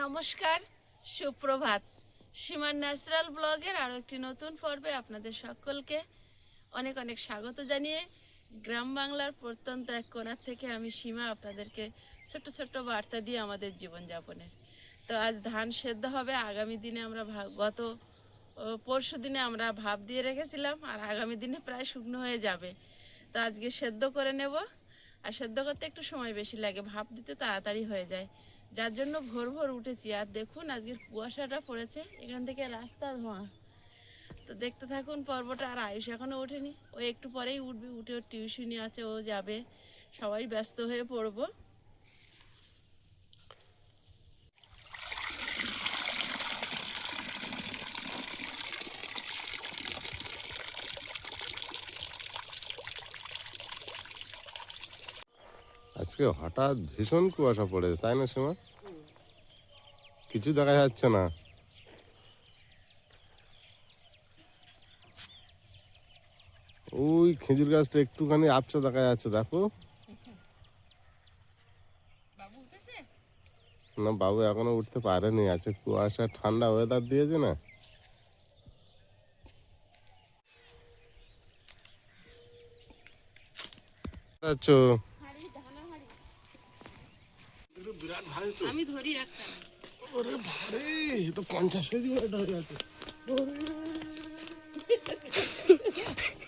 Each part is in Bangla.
নমস্কার, সুপ্রভাত। সীমার ন্যাচারাল ব্লগের আরও একটি নতুন পর্বে আপনাদের সকলকে অনেক অনেক স্বাগত জানিয়ে গ্রাম বাংলার প্রত্যন্ত এক কোণার থেকে আমি সীমা আপনাদেরকে ছোট্ট ছোট্ট বার্তা দিয়ে আমাদের জীবনযাপনের। তো আজ ধান সেদ্ধ হবে, আগামী দিনে আমরা গত পরশু দিনে আমরা ভাব দিয়ে রেখেছিলাম আর আগামী দিনে প্রায় শুকনো হয়ে যাবে। তো আজকে সেদ্ধ করে নেব। আর সেদ্ধ করতে একটু সময় বেশি লাগে, ভাপ দিতে তাড়াতাড়ি হয়ে যায়। যার জন্য ভোর ভোর উঠেছি। আর দেখুন আজকের কুয়াশাটা পড়েছে, এখান থেকে রাস্তা ধোঁয়া। তো দেখতে থাকুন, পর্বটা আর আয়ুষ এখনও ওঠেনি। ও একটু পরেই উঠবে, উঠে ওর টিউশনি আছে, ও যাবে। সবাই ব্যস্ত হয়ে পড়ব। আজকে হঠাৎ ভীষণ কুয়াশা পড়েছে তাই না সীমা? কিছু দেখা যাচ্ছে না। ওই খেজুর গাছটা একটুখানি আপচা দেখা যাচ্ছে দেখো। না বাবু এখনও উঠতে পারেনি আছে কুয়াশা ঠান্ডা ওয়েদার দিয়েছে না। আচ্ছা হাড়ি ধানের হাড়ি বিরাট ভারী তো। আমি ধরি একটা। ওরে ভারে তো পঞ্চাশ কেজি ওটা হয়ে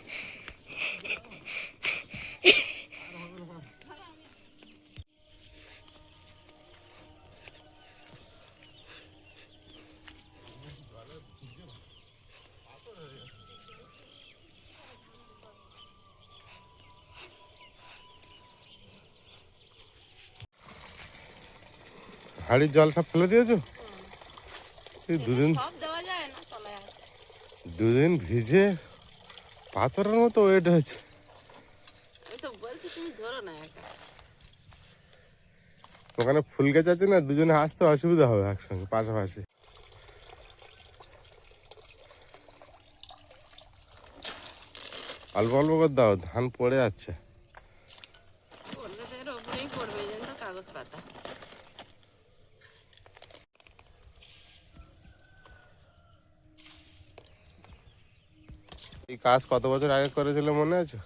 হাড়ির জল সব ফেলে দিয়েছ? দুদিন দুদিন ভিজে পাথরের মতো ওয়েট হয়েছে। ওখানে ফুল গাছ আছে না দুজনে আসতে অসুবিধা হবে একসঙ্গে পাশাপাশি। অল্প অল্প করে দাও ধান পড়ে যাচ্ছে অন্যদের ওপরেই পড়বে এই জন্য কাগজ পাতা এই কাজ কত বছর আগে করেছিল মনে আছে?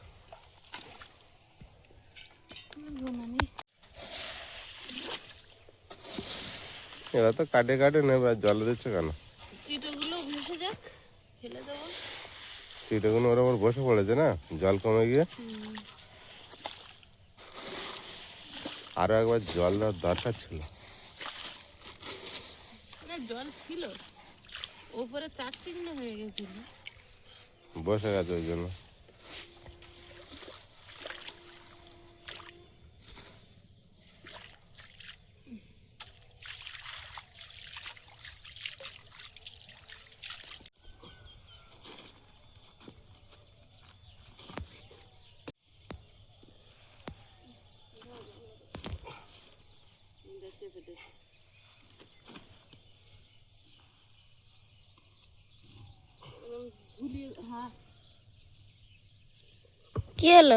এরা তো কাটে কাটে নেবে আর জলে দিচ্ছে কেন? চিটোগুলো ভেসে যাক ফেলে দেবো। চিটেগুলো ওর ওপর বসে পড়েছে না? জল কমে গিয়ে? আরও একবার জল দেওয়ার দরকার ছিল। জল ছিল। ওপরে চাক চিহ্ন হয়ে গেছিল। বসে গেছে ওই জন্য চেপে দিয়েছে ঝুলিয়ে হ্যাঁ কি হলো দেখে ভেঙে দিল দেখুন কালি শুদ্ধ কালি হয়ে গেল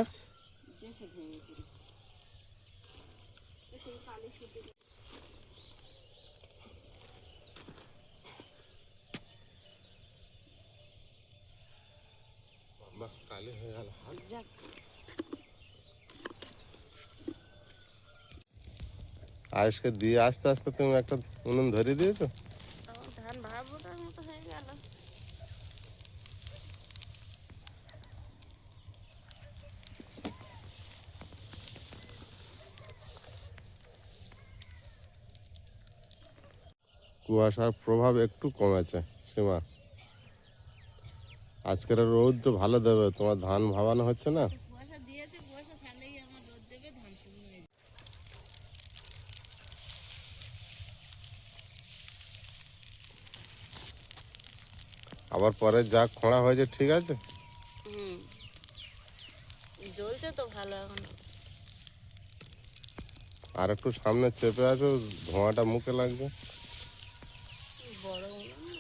যাক আয়েশকে দিয়ে আস্তে আস্তে তুমি একটা উনুন ধরিয়ে দিয়েছ আমার ধান ভাড়াবোটার মতো হয়ে গেল কুয়াশার প্রভাব একটু কমেছে সীমা। আজকের রোদ তো ভালো দেবে তোমার ধান ভাবানো হচ্ছে না? আবার পরে যা খোঁড়া হয়েছে ঠিক আছে? জ্বলছে তো ভালো এখন। আর একটু সামনে চেপে আসো ধোঁয়াটা মুখে লাগবে বড় উনুন না।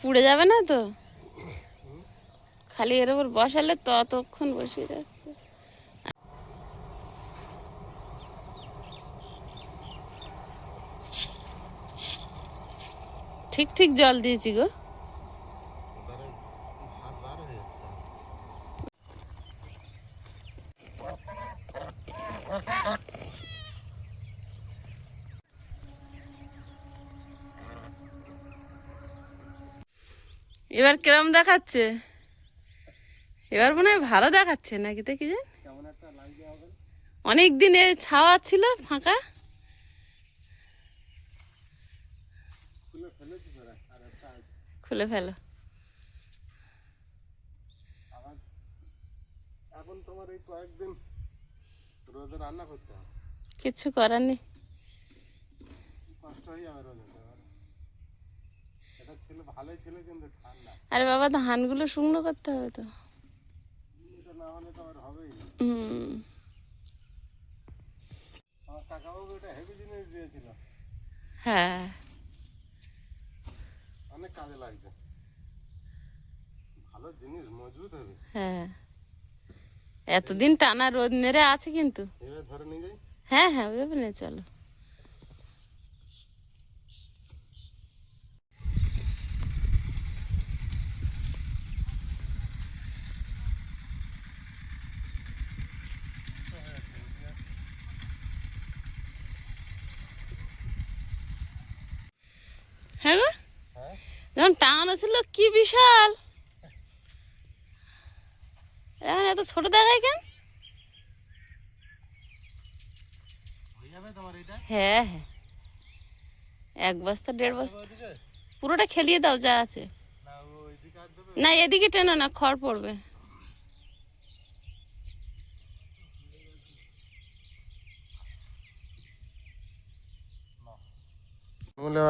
পুড়ে যাবে না তো? খালি এর উপর বসালে ততক্ষণ বসিয়ে রাখতে ঠিক ঠিক জল দিয়েছি গো। এবার কিরম দেখাচ্ছে? এবার মনে হয় ভালো দেখাচ্ছে নাকি তো কি জান? অনেক দিনে ছাওয়া ছিল ফাঁকা। খুলে ফেলো। এখন তোমার কয়েকদিন রোদে রান্না করতে হবে কিচ্ছু করার নেই। কষ্ট হয়ে রোদে এবার। এটা ছিল ভালোই ছিল কিন্তু ঠান্ডা আরে বাবা ধানগুলো শুকনো করতে হবে তো। হুম। হ্যাঁ। অনেক কাজে লাগছে। ভালো জিনিস মজবুত হবে। হ্যাঁ। এতদিন টানা রোদ নেড়ে আছে কিন্তু। এবার ধরে নিয়ে যাই। হ্যাঁ হ্যাঁ ওইভাবে নিয়ে চলো হ্যাঁ গো হ্যাঁ যখন টাঙানো ছিল কি বিশাল। এখন এত ছোট দেখায় কেন? হয়ে হ্যাঁ এক বস্তা দেড় বস্তা। পুরোটা খেলিয়ে দাও যা আছে। না এদিকে টেনো না খড় পড়বে।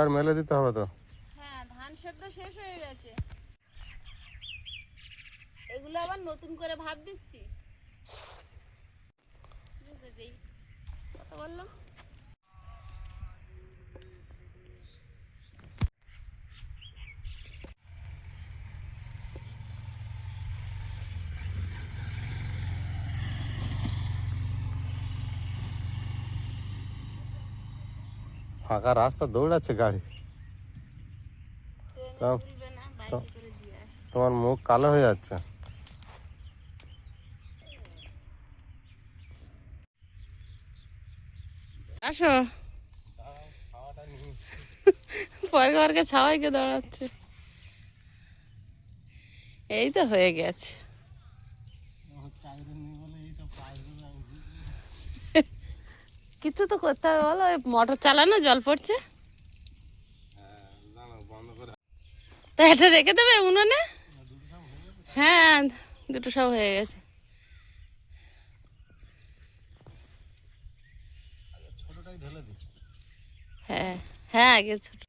আর মেলে দিতে হবে তো। সেদ্ধ শেষ হয়ে গেছে। এগুলো আবার নতুন করে ভাব দিচ্ছি। বললাম? ফাঁকা রাস্তা দৌড়াচ্ছে গাড়ি ট্রেনে তাও- তুলবে না বাইকে তাও- করে দিয়ে আসে তোমার মুখ কালো হয়ে যাচ্ছে। আসো। পরে ঘরকে ছাওয়াইকে দাঁড়াচ্ছে। এই তো হয়ে গেছে। কিছু তো করতে হবে, বলো, ওই মোটর চালানো, জল পড়ছে বন্ধ করে তা এটা রেখে দেবে উনুনে? হ্যাঁ দুটো সব হয়ে গেছে। হ্যাঁ হ্যাঁ আগে ছোট।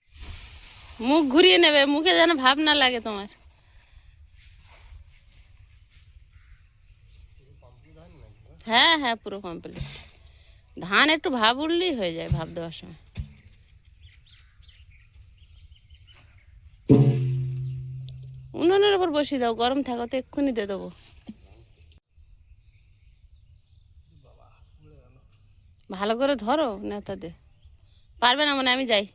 মুখ ঘুরিয়ে নেবে, মুখে যেন ভাব না লাগে তোমার। হ্যাঁ হ্যাঁ পুরো কমপ্লিট ধান একটু ভাব উঠলেই হয়ে যায় ভাব দেওয়ার সময়। উনুনের উপর বসিয়ে দাও, গরম থাকো তো এক্ষুনি দিয়ে দেবো। ভালো করে ধরো নেতাদের পারবে না মানে আমি যাই।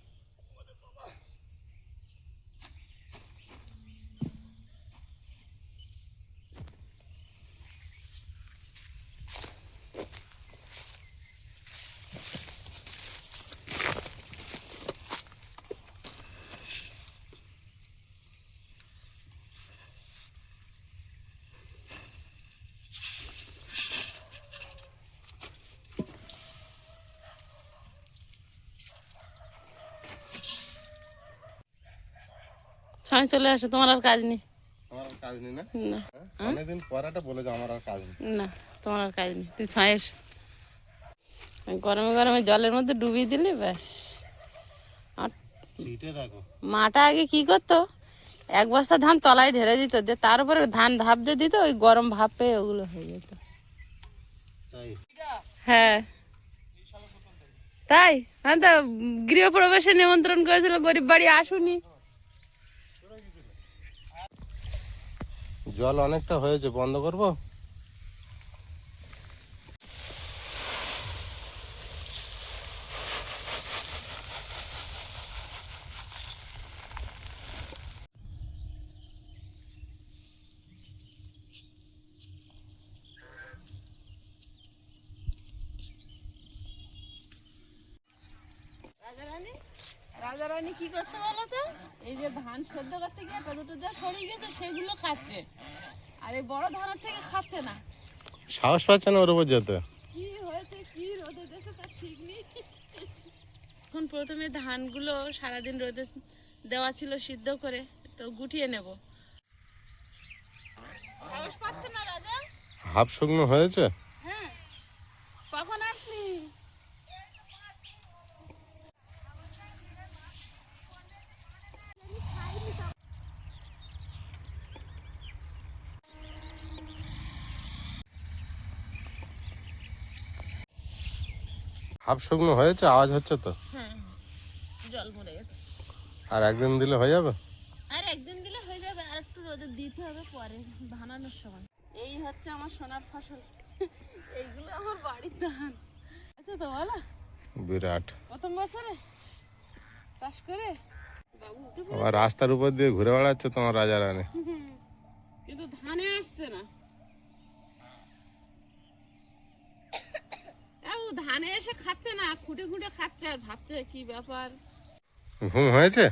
ছয় চলে আসো তোমার আর কাজ নেই। আর কাজ নেই না? না। হ্যাঁ? আমার আর কাজ নেই। না তোমার আর কাজ নেই। তুই ছয় এসো। গরমে গরমে জলের মধ্যে ডুবিয়ে দিলে ব্যাস। আর মাটা আগে কি করতো? এক বস্তা ধান তলায় ঢেলে দিত দিয়ে তার উপরে ধান ধাপ দিয়ে দিত ওই গরম ভাপ পেয়ে ওগুলো হয়ে যেত। হ্যাঁ। তাই? হ্যাঁ তো গৃহপ্রবেশে নিমন্ত্রণ করেছিল গরিব বাড়ি আসুনি। জল অনেকটা হয়েছে বন্ধ করব? রাজারানী কি করছে বলো তো এই যে ধান সেদ্ধ করতে গিয়ে দুটো যা সরে গেছে সেগুলো খাচ্ছে। আর এই বড় ধানের থেকে খাচ্ছে না। সাহস পাচ্ছে না ওর উপর যেতে। কি হয়েছে কি রোদে দেশে তার ঠিক নেই। এখন প্রথমে ধানগুলো সারাদিন রোদে দেওয়া ছিল সিদ্ধ করে তো গুটিয়ে নেব। সাহস পাচ্ছে না রাজা? হাফ শুকনো হয়েছে? হাফ শুকনো হয়েছে আওয়াজ হচ্ছে তো। হ্যাঁ জল মরে গেছে। আর একদিন দিলে হয়ে যাবে? আর একদিন দিলে হয়ে যাবে আর একটু রোদে দিতে হবে পরে ধানানোর সময়। এই হচ্ছে আমার সোনার ফসল। এইগুলো আমার বাড়ির ধান। আচ্ছা তো বলো। বিরাট। প্রথম বছরে? চাষ করে? আবার রাস্তার উপর দিয়ে ঘুরে বেড়াচ্ছে তোমার রাজা রানী। কিন্তু ধানে আসছে না বাবু ধানে এসে খাচ্ছে না খুঁটে খুঁটে খাচ্ছে আর ভাবছে কি ব্যাপার। ঘুম হয়েছে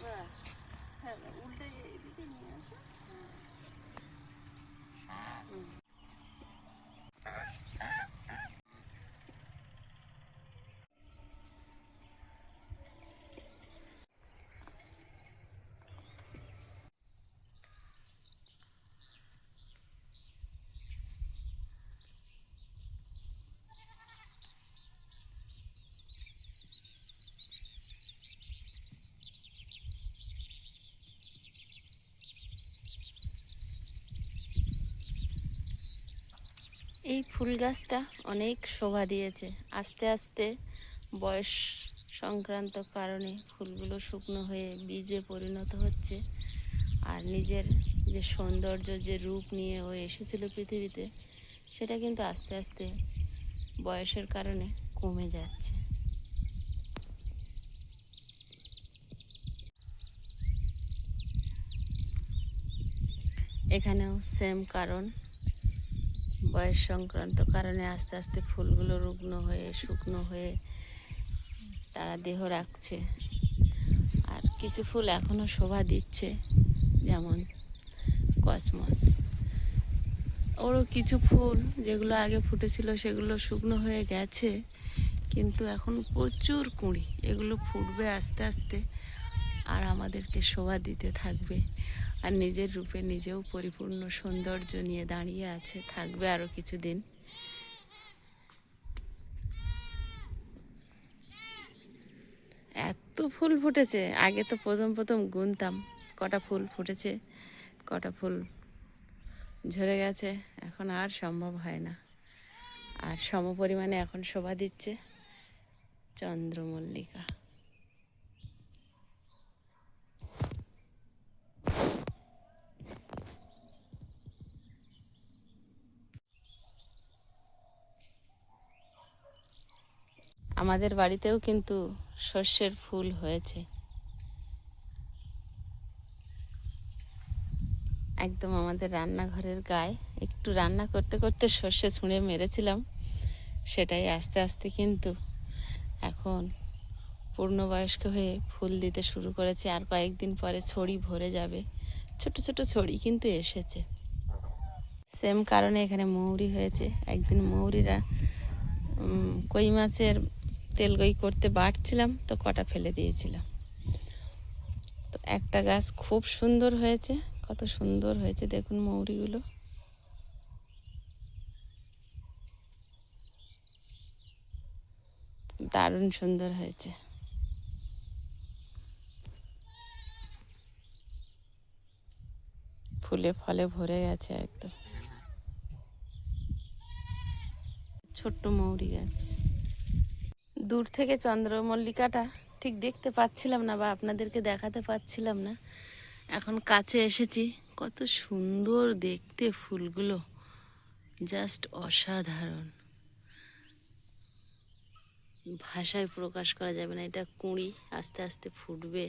ব্যাস, হ্যাঁ, উল্টে এদিকে নিয়ে আসো। হুম। এই ফুল গাছটা অনেক শোভা দিয়েছে। আস্তে আস্তে বয়স সংক্রান্ত কারণে ফুলগুলো শুকনো হয়ে বীজে পরিণত হচ্ছে। আর নিজের যে সৌন্দর্য, যে রূপ নিয়ে ও এসেছিল পৃথিবীতে, সেটা কিন্তু আস্তে আস্তে বয়সের কারণে কমে যাচ্ছে। এখানেও সেম কারণ। বয়স সংক্রান্ত কারণে আস্তে আস্তে ফুলগুলো রুগ্ন হয়ে, শুকনো হয়ে তারা দেহ রাখছে। আর কিছু ফুল এখনও শোভা দিচ্ছে, যেমন কসমস। ওরও কিছু ফুল যেগুলো আগে ফুটেছিল সেগুলো শুকনো হয়ে গেছে, কিন্তু এখন প্রচুর কুঁড়ি, এগুলো ফুটবে আস্তে আস্তে। আর আমাদেরকে শোভা দিতে থাকবে। আর নিজের রূপে নিজেও পরিপূর্ণ সৌন্দর্য নিয়ে দাঁড়িয়ে আছে, থাকবে আরও কিছুদিন। এত ফুল ফুটেছে, আগে তো প্রথম প্রথম গুনতাম। কটা ফুল ফুটেছে, কটা ফুল ঝরে গেছে, এখন আর সম্ভব হয় না। আর সম পরিমাণে এখন শোভা দিচ্ছে চন্দ্রমল্লিকা। আমাদের বাড়িতেও কিন্তু শস্যের ফুল হয়েছে। একদম আমাদের রান্নাঘরের গায়ে একটু রান্না করতে করতে সর্ষে ছুঁড়ে মেরেছিলাম, সেটাই আস্তে আস্তে কিন্তু এখন পূর্ণবয়স্ক হয়ে ফুল দিতে শুরু করেছে, আর কয়েকদিন পরে ছড়ি ভরে যাবে। ছোট ছোট ছড়ি কিন্তু এসেছে। সেম কারণে এখানে মৌরি হয়েছে। একদিন মৌরিরা কই মাছের তেল গই করতে বাটছিলাম তো কটা ফেলে দিয়েছিলাম। তো একটা গাছ খুব সুন্দর হয়েছে, কত সুন্দর হয়েছে, দেখুন মৌরিগুলো। দারুণ সুন্দর হয়েছে। ফুলে ফলে ভরে গেছে একদম। ছোট্ট মৌরি গাছ। দূর থেকে চন্দ্রমল্লিকাটা ঠিক দেখতে পাচ্ছিলাম না বা আপনাদেরকে দেখাতে পাচ্ছিলাম না। এখন কাছে এসেছি, কত সুন্দর দেখতে ফুলগুলো জাস্ট অসাধারণ। ভাষায় প্রকাশ করা যাবে না, এটা কুঁড়ি, আস্তে আস্তে ফুটবে।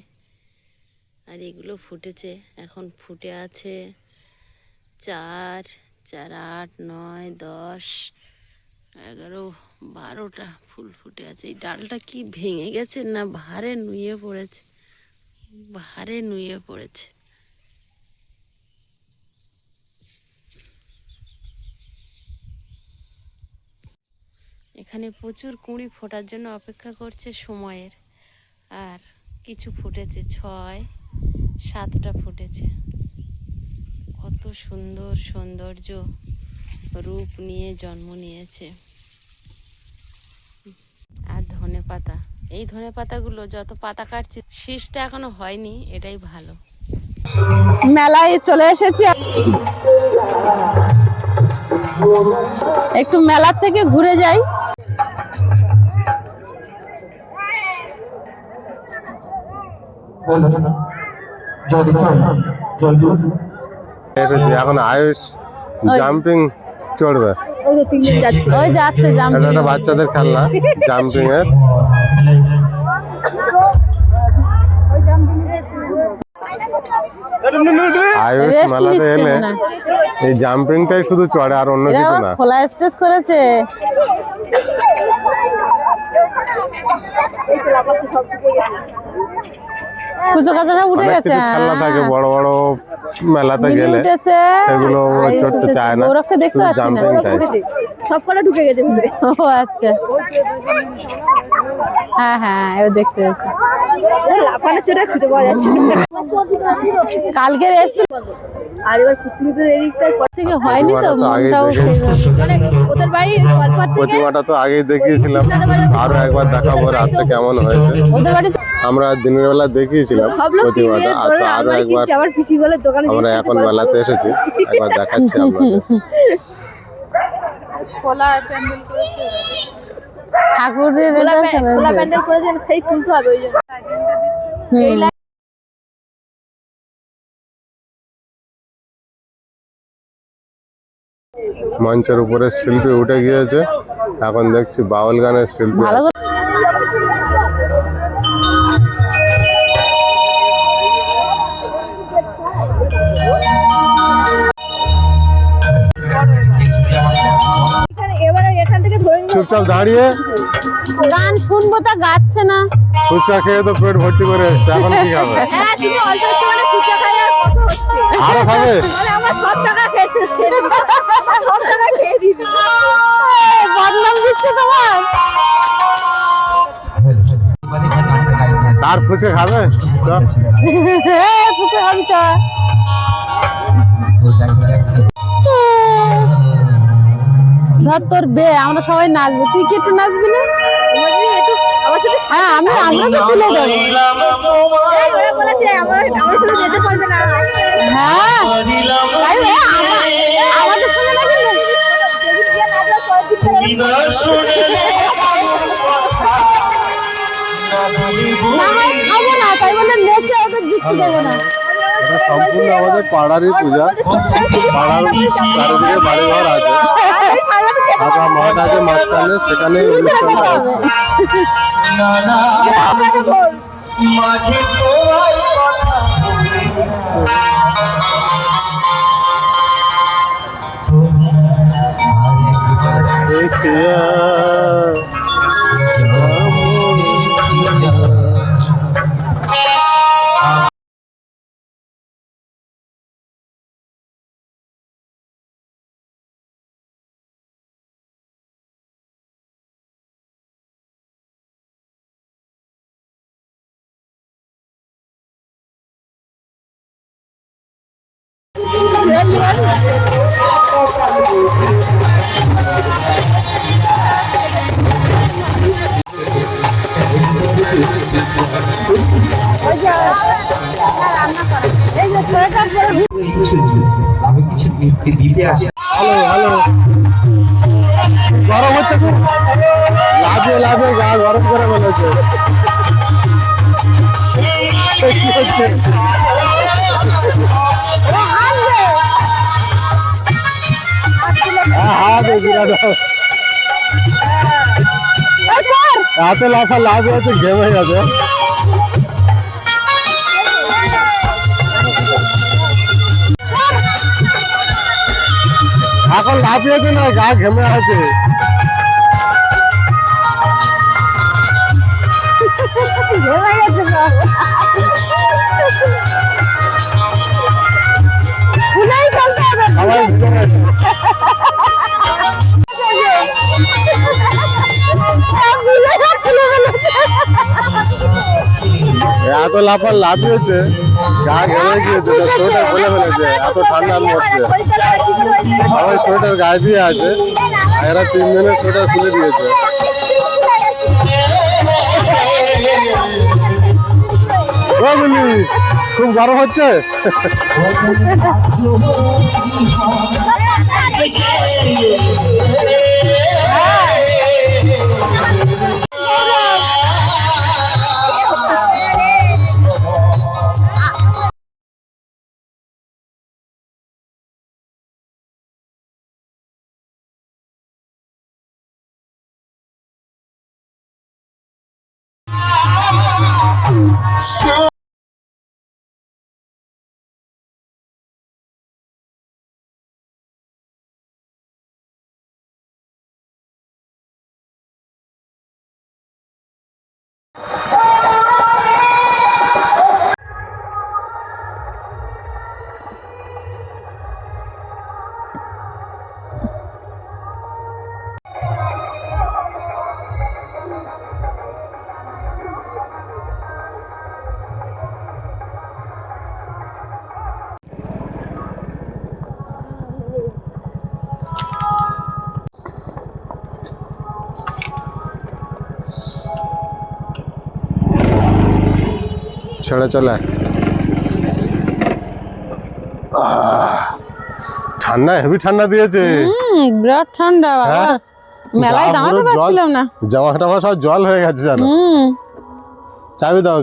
আর এগুলো ফুটেছে, এখন ফুটে আছে চার চার আট, নয়, দশ এগারো বারোটা ফুল ফুটে আছে। এই ডালটা কি ভেঙে গেছে না ভারে নুয়ে পড়েছে? ভারে নুয়ে পড়েছে। এখানে প্রচুর কুঁড়ি ফোটার জন্য অপেক্ষা করছে সময়ের। আর কিছু ফুটেছে, ছয়, সাতটা ফুটেছে। কত সুন্দর সৌন্দর্য। রূপ নিয়ে জন্ম নিয়েছে। আর ধনে পাতা। এই ধনে পাতাগুলো যত পাতা কাটছে শীষটা এখনও হয়নি এটাই ভালো। মেলায় চলে এসেছি। একটু মেলার থেকে ঘুরে যাই। এখন আয়ুষ জাম্পিং চড়বে? ওই যাচ্ছে। এটা জাম্পিং একটা বাচ্চাদের খেলনা জাম্পিং এর আয়ুষ মেলাতে এলে এই জাম্পিংটাই শুধু চড়ে আর অন্য কিছু না। খোলা স্টেজ করেছে। কুচো কাচা উঠে গেছে। খেলনা থাকে হ্যাঁ। বড় বড় মেলাতে গেলে সেগুলো চড়তে চায় না। ওরা দেখতে পাচ্ছি না। সব কটা ঢুকে গেছে ভিতরে। ও আচ্ছা। হ্যাঁ হ্যাঁ এবার দেখতে পাচ্ছি লাফানো চোটে খুঁজে পাওয়া যাচ্ছে। কালকে এসছিল আর এবার কুকুরদের এদিকটা থেকে হয়নি তো আগেই মনটাও দেখেছি। মানে ওদের বাড়ি কলপার থেকে প্রতিমাটা তো আগেই দেখিয়েছিলাম। আরও একবার দেখাবো রাত্রে কেমন হয়েছে। ওদের বাড়িতে আমরা দিনের বেলা দেখিয়েছিলাম প্রতিমাটা। আর তো আরও একবার আবার পিসি বলে দোকানে আমরা এখন। মেলাতে এসেছি। একবার দেখাচ্ছি আপনাদের। খোলা প্যান্ডেল- খোলা প্যান্ডেল করেছেন সেই হবে ওই জন্য। মঞ্চের উপরে শিল্পী উঠে গিয়েছে। এখন দেখছি বাউল গানের শিল্পী চুপচাপ দাঁড়িয়ে। গান শুনব তা গাচ্ছে না। ফুচকা খেয়ে তো পেট ভর্তি করে এসছে এখন কি খাবে? হ্যাঁ আর কথা হচ্ছে। আরও খাবে? মানে আমার সব টাকা খেয়েছে বদনাম দিচ্ছে তোমার আর ফুচকা খাবে? ফুচকা খাবি চ ধর তোর বে আমরা সবাই নাচবো। তুই কি একটু নাচবি না? তোমার যদি একটু আমার সাথে হ্যাঁ আমি আমরা তো তুলে দেবো হ্যাঁ। আমাদের সঙ্গে এটা সম্পূর্ণ আমাদের পাড়ারই পূজা। পাড়ার চারিদিকে বাড়ি ঘর আছে। ফাঁকা মাঠ আছে মাঝখানে সেখানে অনুষ্ঠানটা হচ্ছে। দেখিয়া আমি কিছু দিতে আসি হ্যালো হ্যালো গরম হচ্ছে খুব লাফিয়ে লাফিয়ে গা গরম করে ফেলেছে কি হচ্ছে হাত লাফা লাভ হচ্ছে ঘেমে গেছে এখন লাফিয়েছে না গা ঘেমে আছে সবাই এত লাফা লাফিয়েছে গা ঘেমে গিয়েছে সোয়েটার খুলে ফেলেছে এত ঠান্ডার মধ্যে সবাই সোয়েটার গায়ে দিয়ে আছে এরা তিনজনের সোয়েটার খুলে দিয়েছে। খুব গরম হচ্ছে? ছেড়ে চলে। ঠান্ডা হেভি ঠান্ডা দিয়েছে। বিরাট ঠান্ডা বাবা। হ্যাঁ? মেলায় দাঁড়াতে জল- পারছিলাম না। জামা টামা সব জল হয়ে গেছে জানো চাবি দাও